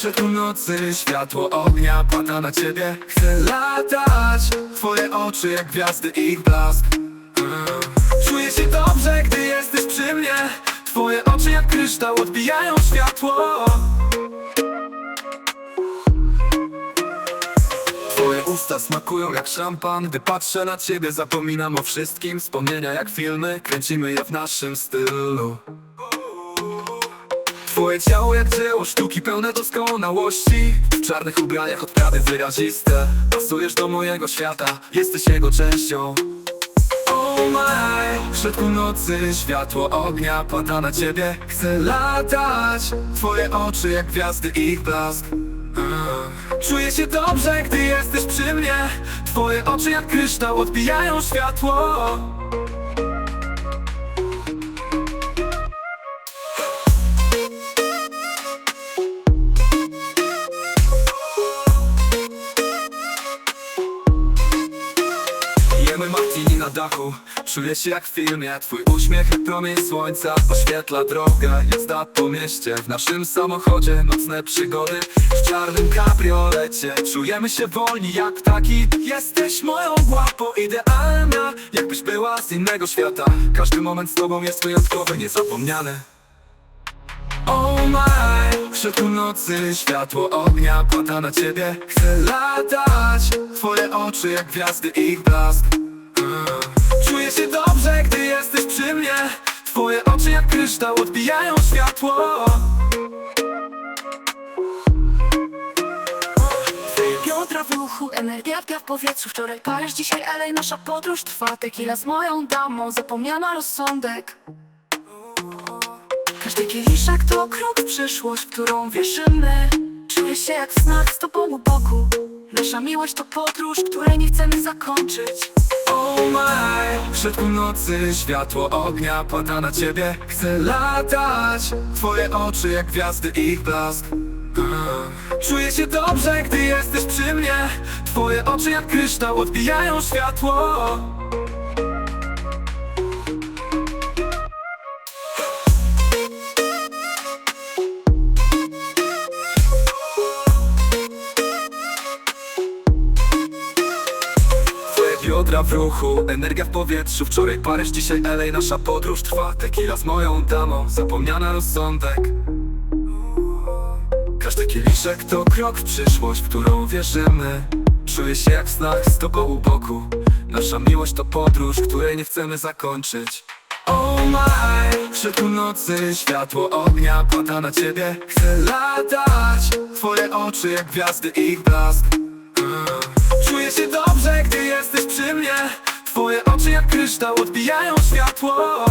środku nocy światło ognia pada na ciebie. Chcę latać Twoje oczy jak gwiazdy ich blask. Mm. Czuję się dobrze, gdy jesteś przy mnie. Twoje oczy jak kryształ odbijają światło. Twoje usta smakują jak szampan. Gdy patrzę na ciebie zapominam o wszystkim. Wspomnienia jak filmy, kręcimy je w naszym stylu Twoje ciało jak dzieło sztuki pełne doskonałości. W czarnych ubraniach odprawy wyraziste. Pasujesz do mojego świata, jesteś jego częścią. Oh my W środku nocy światło ognia pada na ciebie. Chcę latać Twoje oczy jak gwiazdy ich blask. Czuję się dobrze, gdy jesteś przy mnie. Twoje oczy jak kryształ odbijają światło dachu. Czuję się jak w filmie Twój uśmiech jak promień słońca Oświetla drogę. Jazda po mieście W naszym samochodzie Nocne przygody. W czarnym kabriolecie Czujemy się wolni jak ptaki. Jesteś moją łapą idealna Jakbyś była z innego świata. Każdy moment z tobą jest wyjątkowy Niezapomniany Oh my W środku nocy światło ognia pada na ciebie. Chcę latać Twoje oczy jak gwiazdy ich blask. Czuję się dobrze, gdy jesteś przy mnie. Twoje oczy jak kryształ odbijają światło. Piątra w uchu, energia w powietrzu. Wczoraj Paryż, dzisiaj LA, nasza podróż trwa. Tequila z moją damą, zapomniana rozsądek. Każdy kieliszek to krok w przyszłość, w którą wierzymy. Czuję się jak w snach z tobą u boku. Nasza miłość to podróż, której nie chcemy zakończyć Oh my W środku nocy światło ognia pada na ciebie. Chcę latać. Twoje oczy jak gwiazdy ich blask. Czuję się dobrze, gdy jesteś przy mnie. Twoje oczy jak kryształ odbijają światło biodra w ruchu, energia w powietrzu. Wczoraj Paryż, dzisiaj LA, nasza podróż trwa. Tequila z moją damą, zapomniana rozsądek. Każdy kieliszek to krok w przyszłość, w którą wierzymy. Czuję się jak w snach z tobą u boku. Nasza miłość to podróż, której nie chcemy zakończyć. Oh my W nocy światło ognia pada na ciebie. Chcę latać Twoje oczy jak gwiazdy ich blask. Mm. Czuję się dobrze, gdy jesteś przy mnie Twoje oczy jak kryształ odbijają światło